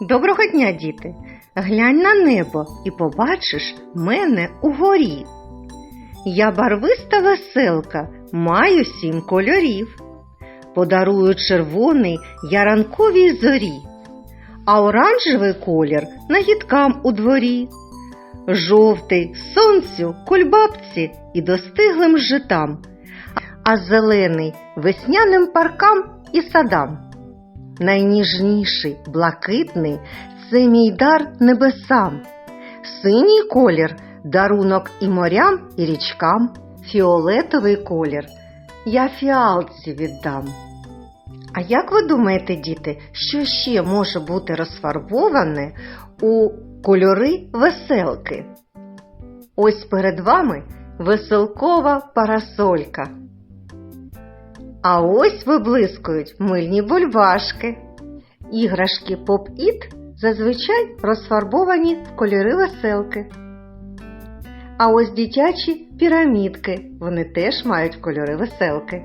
Доброго дня, діти! Глянь на небо і побачиш мене угорі. Я барвиста веселка, маю сім кольорів. Подарую червоний я ранковій зорі, а оранжевий колір нагідкам у дворі, жовтий сонцю, кульбабці і достиглим житам, а зелений весняним паркам і садам. Найніжніший, блакитний це мій дар небесам. Синій колір дарунок і морям, і річкам. Фіолетовий колір я фіалці віддам. А як ви думаєте, діти, що ще може бути розфарбоване у кольори веселки? Ось перед вами веселкова парасолька. А ось виблискують мильні бульбашки. Іграшки поп-іт зазвичай розфарбовані в кольори веселки. А ось дитячі пірамідки, вони теж мають кольори веселки.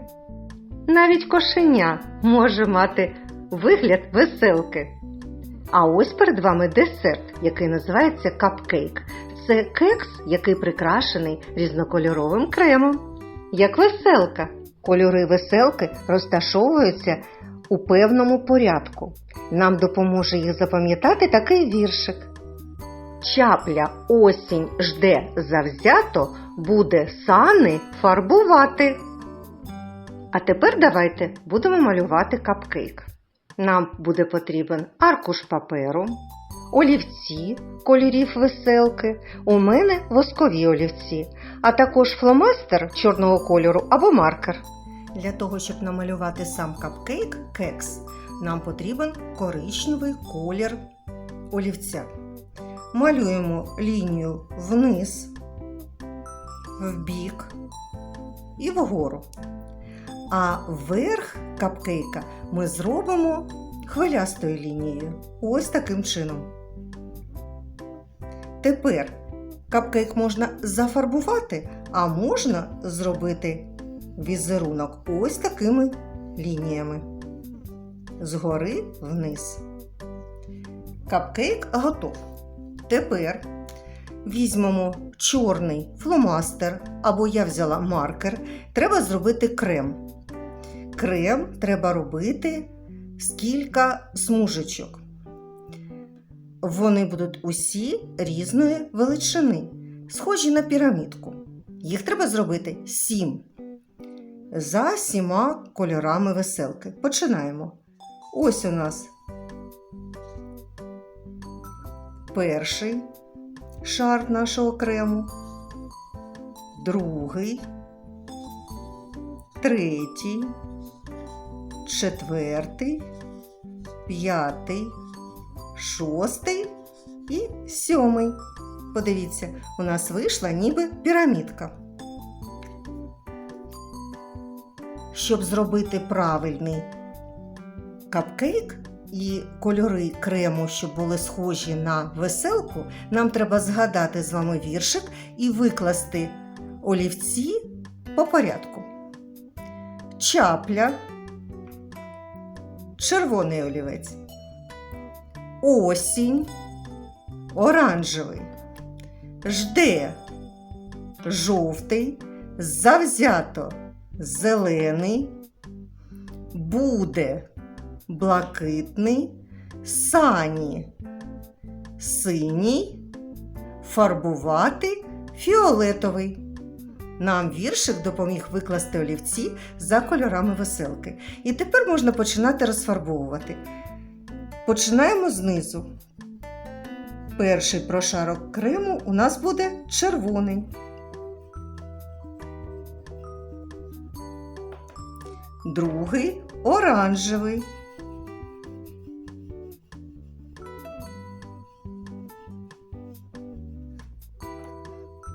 Навіть кошеня може мати вигляд веселки. А ось перед вами десерт, який називається капкейк. Це кекс, який прикрашений різнокольоровим кремом. Як веселка. Кольори веселки розташовуються у певному порядку. Нам допоможе їх запам'ятати такий віршик. Чапля осінь жде завзято, буде сани фарбувати. А тепер давайте будемо малювати капкейк. Нам буде потрібен аркуш паперу, олівці кольорів веселки, у мене воскові олівці, а також фломастер чорного кольору або маркер. Для того, щоб намалювати сам капкейк кекс, нам потрібен коричневий колір олівця. Малюємо лінію вниз, вбік і вгору. А верх капкейка ми зробимо хвилястою лінією. Ось таким чином. Тепер капкейк можна зафарбувати, а можна зробити візерунок ось такими лініями. Згори вниз. Капкейк готов. Тепер візьмемо чорний фломастер, або я взяла маркер. Треба зробити крем. Крем треба робити з кілька смужечок. Вони будуть усі різної величини, схожі на пірамідку. Їх треба зробити сім. За сіма кольорами веселки. Починаємо. Ось у нас перший шар нашого крему, другий, третій, четвертий, п'ятий, шостий і сьомий. Подивіться, у нас вийшла ніби пірамідка. Щоб зробити правильний капкейк і кольори крему, щоб були схожі на веселку, нам треба згадати з вами віршик і викласти олівці по порядку. Чапля, червоний олівець, осінь, оранжевий, жде, жовтий, завзято, зелений, буде блакитний, сані, синій, фарбувати фіолетовий. Нам віршик допоміг викласти олівці за кольорами веселки. І тепер можна починати розфарбовувати. Починаємо знизу. Перший прошарок крему у нас буде червоний. Другий оранжевий.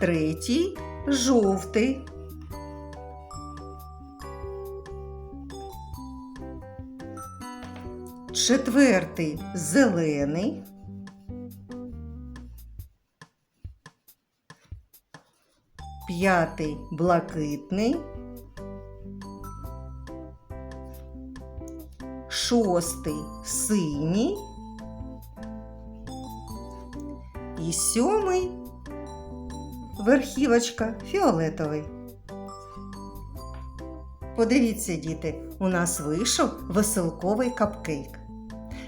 Третій жовтий. Четвертий зелений. П'ятий блакитний. шостий синій, І сьомий верхівочка фіолетовий. Подивіться, діти, у нас вийшов веселковий капкейк.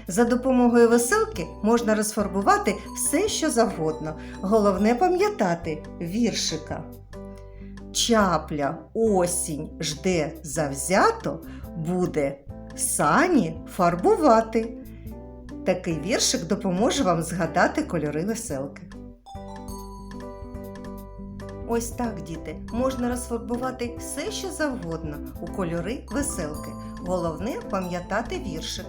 За допомогою веселки можна розфарбувати все, що завгодно. Головне пам'ятати віршика. Чапля осінь жде завзято, буде сані фарбувати. Такий віршик допоможе вам згадати кольори веселки. Ось так, діти, можна розфарбувати все, що завгодно у кольори веселки. Головне пам'ятати віршик.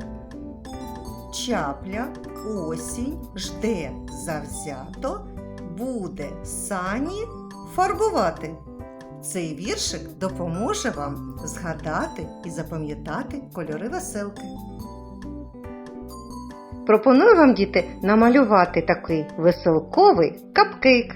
Чапля осінь жде завзято, буде сані фарбувати. Цей віршик допоможе вам згадати і запам'ятати кольори веселки. Пропоную вам, діти, намалювати такий веселковий капкейк.